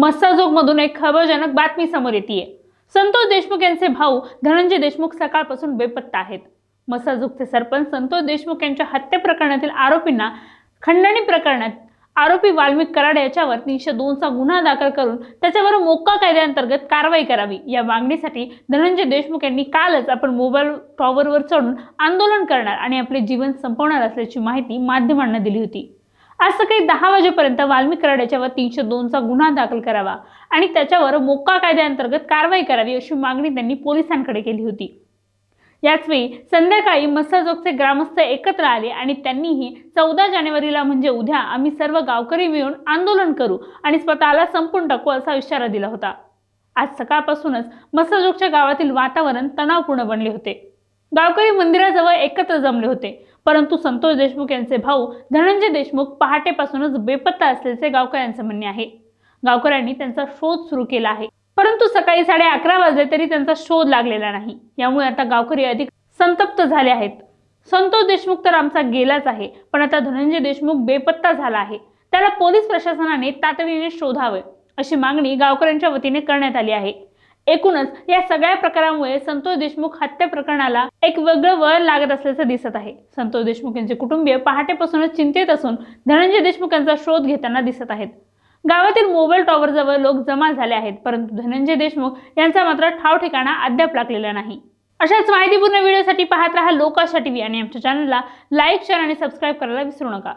मस्साजोगमधून एक खबरजनक बातमी समोर येते संतोष देशमुख यांचे भाऊ धनंजय देशमुख सकाळपासून बेपत्ता आहेत. मस्साजोगचे सरपंच संतोष देशमुख यांच्या हत्या प्रकरणातील आरोपींना खंडणी प्रकरणात आरोपी वाल्मिक कराड याच्यावर तीनशे दोनचा गुन्हा दाखल करून त्याच्यावर मोक्का कायद्याअंतर्गत कारवाई करावी या मागणीसाठी धनंजय देशमुख यांनी कालच आपण मोबाईल टॉवरवर चढून आंदोलन करणार आणि आपले जीवन संपवणार असल्याची माहिती माध्यमांना दिली होती. आज सकाळी दहा वाजेपर्यंत वाल्मिक कराड्याच्यावर तीनशे दोनचा गुन्हा दाखल करावा आणि त्याच्यावर मोक्का कायद्याअंतर्गत कारवाई करावी अशी मागणी त्यांनी पोलिसांकडे केली होती. याचवेळी संध्याकाळी मस्साजोगचे ग्रामस्थ एकत्र आले आणि त्यांनीही चौदा जानेवारीला म्हणजे उद्या आम्ही सर्व गावकरी मिळून आंदोलन करू आणि स्वतःला संपून टाकू असा इशारा दिला होता. आज सकाळपासूनच मस्साजोगच्या गावातील वातावरण तणावपूर्ण बनले होते. गावकरी मंदिराजवळ एकत्र जमले होते. परंतु संतोष देशमुख यांचे भाऊ धनंजय देशमुख पहाटेपासूनच बेपत्ता असल्याचे गावकऱ्यांचे म्हणणे आहे. गावकऱ्यांनी त्यांचा शोध सुरू केला आहे. परंतु सकाळी साडे अकरा वाजले तरी त्यांचा शोध लागलेला नाही. यामुळे आता गावकरी अधिक संतप्त झाले आहेत. संतोष देशमुख तर आमचा गेलाच आहे पण आता धनंजय देशमुख बेपत्ता झाला आहे. त्याला पोलीस प्रशासनाने तातडीने शोधावे अशी मागणी गावकऱ्यांच्या वतीने करण्यात आली आहे. एकूणच या सगळ्या प्रकारामुळे संतोष देशमुख हत्या प्रकरणाला एक वेगळं वळण लागत असल्याचं दिसत आहे. संतोष देशमुख यांचे कुटुंबीय पहाटेपासूनच चिंतेत असून धनंजय देशमुख यांचा शोध घेताना दिसत आहेत. गावातील मोबाईल टॉवरजवळ लोक जमा झाले आहेत परंतु धनंजय देशमुख यांचा मात्र ठाव ठिकाणा अद्याप लागलेला नाही. अशाच माहितीपूर्ण व्हिडिओसाठी पाहत राहा लोकाशा टीव्ही आणि आमच्या चॅनलला लाईक शेअर आणि सबस्क्राईब करायला विसरू नका.